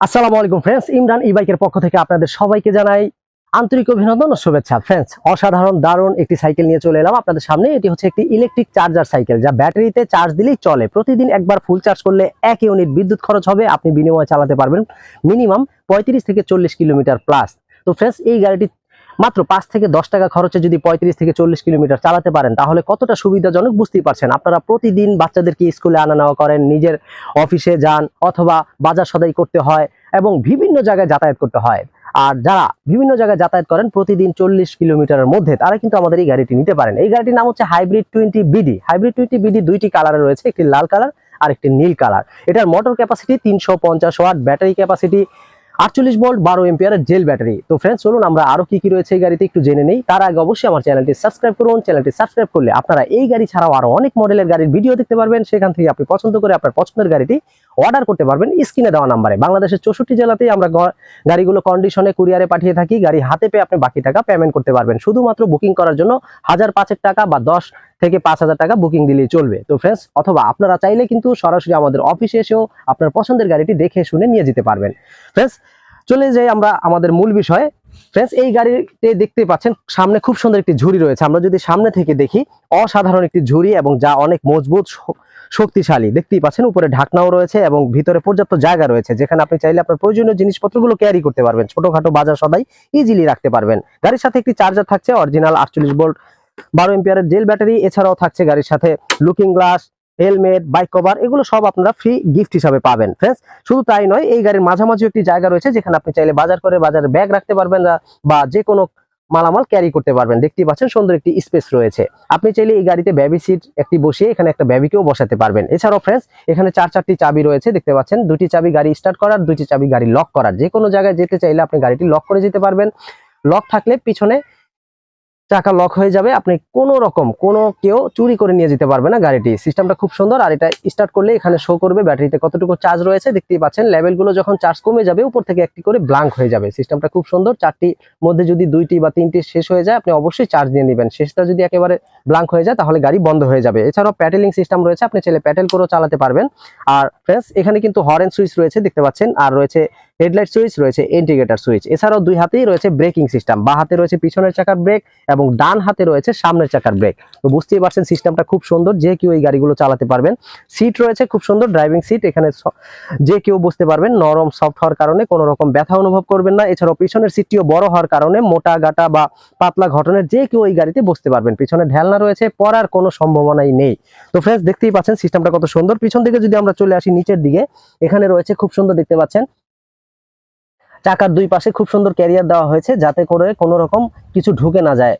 আসসালামু আলাইকুম ফ্রেন্ডস, ইমরান ই বাইকের পক্ষ থেকে আপনাদের সবাইকে জানাই আন্তরিক অভিনন্দন ও শুভেচ্ছা। ফ্রেন্ডস, অসাধারণ, দারুণ একটি সাইকেল নিয়ে চলে এলাম আপনাদের সামনে। এটি হচ্ছে একটি ইলেকট্রিক চার্জার সাইকেল, যা ব্যাটারিতে চার্জ দিলেই চলে। প্রতিদিন একবার ফুল চার্জ করলে এক ইউনিট বিদ্যুৎ খরচ হবে, আপনি বিনিময়ে চালাতে পারবেন মিনিমাম পঁয়ত্রিশ থেকে চল্লিশ কিলোমিটার প্লাস তো ফ্রেন্ডস, এই গাড়িটি মাত্র পাঁচ থেকে দশ টাকা খরচে যদি পঁয়ত্রিশ থেকে চল্লিশ কিলোমিটার চালাতে পারেন, তাহলে কতটা সুবিধাজনক বুঝতেই পারছেন। আপনারা প্রতিদিন বাচ্চাদেরকে স্কুলে আনা নেওয়া করেন, নিজের অফিসে যান অথবা বাজার সদাই করতে হয় এবং বিভিন্ন জায়গায় যাতায়াত করতে হয়। আর যারা বিভিন্ন জায়গায় যাতায়াত করেন, প্রতিদিন চল্লিশ কিলোমিটারের মধ্যে, তারা কিন্তু আমাদের এই গাড়িটি নিতে পারেন। এই গাড়িটির নাম হচ্ছে hybrid twenty BD. Hybrid twenty BD দুইটি কালারে রয়েছে, একটি লাল কালার আর একটি নীল কালার। এটার মোটর ক্যাপাসিটি তিনশো পঞ্চাশ ওয়াট, ব্যাটারি ক্যাপাসিটি আটচল্লিশ ভোল্ট, বারো এম্পিয়ারের জেল ব্যাটারি। তো ফ্রেন্ডস চলুন আমরা আরও কি কি রয়েছে এই গাড়িতে একটু জেনে নেই। তার আগে অবশ্যই আমার চ্যানেলটি সাবস্ক্রাইব করুন। চ্যানেলটি সাবস্ক্রাইব করলে আপনারা এই গাড়ি ছাড়াও আরও অনেক মডেলের গাড়ির ভিডিও দেখতে পারবেন। সেখান থেকে আপনি পছন্দ করে আপনার পছন্দের গাড়িটি অর্ডার করতে পারবেন স্ক্রিনে দেওয়া নাম্বারে। বাংলাদেশের চৌষট্টি জেলাতেই আমরা গাড়িগুলো কন্ডিশনে কুরিয়ারে পাঠিয়ে থাকি, গাড়ি হাতে পেয়ে আপনি বাকি টাকা পেমেন্ট করতে পারবেন। শুধুমাত্র বুকিং করার জন্য হাজার পাঁচেক টাকা বা দশ থেকে পাঁচ হাজার টাকা বুকিং দিলেই চলবে। তো ফ্রেন্ডস অথবা আপনারা চাইলে কিন্তু সরাসরি আমাদের অফিসে এসেও আপনার পছন্দের গাড়িটি দেখে শুনে নিয়ে যেতে পারবেন। ফ্রেন্ডস চলে যাই আমরা আমাদের মূল বিষয়ে। ফ্রেন্ডস এই গাড়িতে দেখতে পাচ্ছেন সামনে খুব সুন্দর একটি ঝুড়ি রয়েছে। আমরা যদি সামনে থেকে দেখি, অসাধারণ একটি ঝুড়ি এবং যা অনেক মজবুত শক্তিশালী। দেখতেই পাচ্ছেন, উপরে ঢাকনাও রয়েছে এবং ভিতরে পর্যাপ্ত জায়গা রয়েছে, যেখানে আপনি চাইলে আপনার প্রয়োজনীয় জিনিসপত্রগুলো ক্যারি করতে পারবেন। ছোটখাটো বাজার সদাই ইজিলি রাখতে পারবেন। গাড়ির সাথে একটি চার্জার থাকছে অরিজিনাল আটচল্লিশ ভোল্ট বারো এম্পিয়ারের জেল ব্যাটারি এছাড়াও থাকছে গাড়ির সাথে looking glass helmet bike cover এগুলো সব আপনারা ফ্রি গিফট হিসাবে পাবেন। ফ্রেন্ডস শুধু তাই নয়, এই গাড়ির মাঝামাঝি একটি জায়গা রয়েছে, যেখানে আপনি চাইলে বাজার করে বাজারে ব্যাগ রাখতে পারবেন বা যে কোনো মালামাল ক্যারি করতে পারবেন। দেখতে পাচ্ছেন সুন্দর একটি স্পেস রয়েছে। আপনি চাইলে এই গাড়িতে ব্যাবি সিট একটি বসিয়ে এখানে একটা বেবিকেও বসাতে পারবেন। এছাড়াও ফ্রেন্ডস এখানে চার চারটি চাবি রয়েছে, দেখতে পাচ্ছেন। দুটি চাবি গাড়ি স্টার্ট করার, দুটি চাবি গাড়ি লক করার। যে কোনো জায়গায় যেতে চাইলে আপনি গাড়িটি লক করে যেতে পারবেন। লক থাকলে পিছনে চাকা লক হয়ে যাবে, আপনি কোনো রকম, কোনো কেউ চুরি করে নিয়ে যেতে পারবে না গাড়িটি। সিস্টেমটা খুব সুন্দর, আর এটা স্টার্ট করলে এখানে শো করবে, ব্যাটারিতে কতটুকু চার্জ রয়েছে, দেখতেই পাচ্ছেন লেভেলগুলো যখন চার্জ কমে যাবে, উপর থেকে একটি করে ব্লাঙ্ক হয়ে যাবে। সিস্টেমটা খুব সুন্দর, চারটি মধ্যে যদি দুইটি বা তিনটি শেষ হয়ে যায়, আপনি অবশ্যই চার্জ দিয়ে নেবেন। শেষটা যদি একেবারে ব্লাঙ্ক হয়ে যায়, তাহলে গাড়ি বন্ধ হয়ে যাবে। এছাড়াও প্যাটেলিং সিস্টেম রয়েছে, আপনি ছেলে প্যাটেল করেও চালাতে পারবেন। আর ফ্রেন্ডস এখানে কিন্তু হরেন সুইচ রয়েছে, দেখতে পাচ্ছেন, আর রয়েছে হেডলাইট সুইচ রয়েছে ইন্ডিকেটর সুইচ এছাড়াও দুই হাতেই রয়েছে ব্রেকিং সিস্টেম বা হাতে রয়েছে পিছনের চাকার ব্রেক এবং ডান হাতে রয়েছে সামনের চাকার ব্রেক তো বুঝতেই পারছেন সিস্টেমটা খুব সুন্দর, যে কেউ এই গাড়িগুলো চালাতে পারবেন। সিট রয়েছে, খুব সুন্দর ড্রাইভিং সিট এখানে যে কেউ বসতে পারবেন, নরম সফট হওয়ার কারণে কোনো রকম ব্যথা অনুভব করবেন না। এছাড়াও পিছনের সিটটিও বড় হওয়ার কারণে মোটা, গাটা বা পাতলা ঘটনের যে কেউ এই গাড়িতে বসতে পারবেন। পিছনে ঢেলনা রয়েছে পড়ার কোনো সম্ভাবনাই নেই। তো ফ্রেন্ডস দেখতেই পাচ্ছেন সিস্টেমটা কত সুন্দর। পিছন দিকে যদি আমরা চলে আসি নিচের দিকে, এখানে রয়েছে খুব সুন্দর দেখতে পাচ্ছেন। চাকার দুই পাশে খুব সুন্দর ক্যারিয়ার দেওয়া হয়েছে, যাতে করে কোনো রকম কিছু ঢুকে না যায়।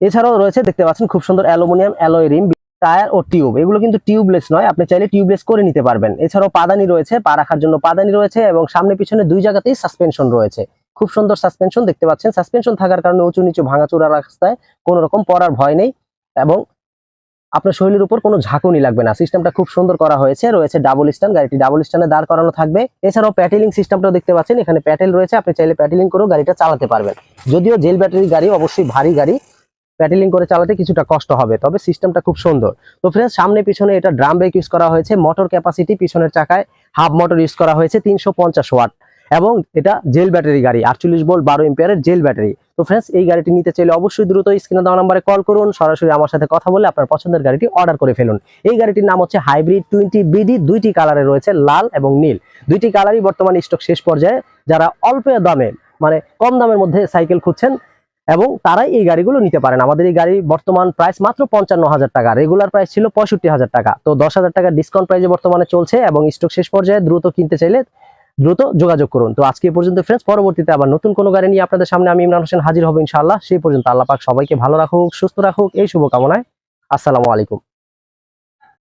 এছাড়াও রয়েছে, দেখতে পাচ্ছেন খুব সুন্দর অ্যালুমিনিয়াম অ্যালয় রিম, টায়ার ও টিউব। এগুলো কিন্তু টিউবলেস নয়, আপনি চাইলে টিউবলেস করে নিতে পারবেন। এছাড়াও পাদানি রয়েছে, পা রাখার জন্য পাদানি রয়েছে এবং সামনে পিছনে দুই জায়গাতেই সাসপেনশন রয়েছে। খুব সুন্দর সাসপেনশন দেখতে পাচ্ছেন। সাসপেনশন থাকার কারণে উঁচু নিচু ভাঙাচোরা রাস্তায় কোনো রকম পড়ার ভয় নেই এবং আপনার শরীরের উপর কোনো ঝাঁকুনি লাগবে না। সিস্টেমটা খুব সুন্দর করা হয়েছে, রয়েছে ডাবল স্ট্যান্ড গাড়িটি ডাবল স্ট্যান্ডে দাঁড় করানো থাকবে। এছাড়াও প্যাটেলিং সিস্টেমটাও দেখতে পাচ্ছেন, এখানে প্যাটেল রয়েছে, আপনি চাইলে প্যাটেলিং করেও গাড়িটা চালাতে পারবেন। যদিও জেল ব্যাটারি গাড়ি, অবশ্যই ভারী গাড়ি প্যাটেলিং করে চালাতে কিছুটা কষ্ট হবে, তবে সিস্টেমটা খুব সুন্দর। তো ফ্রেন্ডস সামনে পিছনে এটা ড্রাম ব্রেক ইউজ করা হয়েছে মোটর ক্যাপাসিটি পিছনের চাকায় হাফ মোটর ইউজ করা হয়েছে, তিনশো পঞ্চাশ ওয়াট এবং এটা জেল ব্যাটারি গাড়ি, আটচল্লিশ ভোল্ট বারো এম্পিয়ারের জেল ব্যাটারি তো ফ্রেন্ডস এই গাড়িটি নিতে চাইলে অবশ্যই দ্রুত স্ক্রিনে দেওয়া নাম্বারে কল করুন, সরাসরি আমার সাথে কথা বলে আপনার পছন্দের গাড়িটি অর্ডার করে ফেলুন। এই গাড়িটির নাম হচ্ছে হাইব্রিড টোয়েন্টি বিডি দুইটি কালারে রয়েছে, লাল এবং নীল। দুইটি কালারই বর্তমানে স্টক শেষ পর্যায়ে। যারা অল্প দামে মানে কম দামের মধ্যে সাইকেল খুঁজছেন এবং তারাই এই গাড়িগুলো নিতে পারেন। আমাদের এই গাড়ি বর্তমান প্রাইস মাত্র পঞ্চান্ন হাজার টাকা। রেগুলার প্রাইস ছিল পঁয়ষট্টি হাজার টাকা। তো দশ হাজার টাকা ডিসকাউন্ট প্রাইসে বর্তমানে চলছে এবং স্টক শেষ পর্যায়ে দ্রুত কিনতে চাইলে দ্রুত যোগাযোগ করুন। তো আজকে পর্যন্ত ফ্রেন্ডস পরবর্তীতে আবার নতুন কোনো গাড়ি নিয়ে আপনাদের সামনে আমি ইমরান হোসেন হাজির হব ইনশাআল্লাহ। সেই পর্যন্ত আল্লাহ পাক সবাইকে ভালো রাখুক, সুস্থ রাখুক। এই শুভকামনায় আসসালামু আলাইকুম।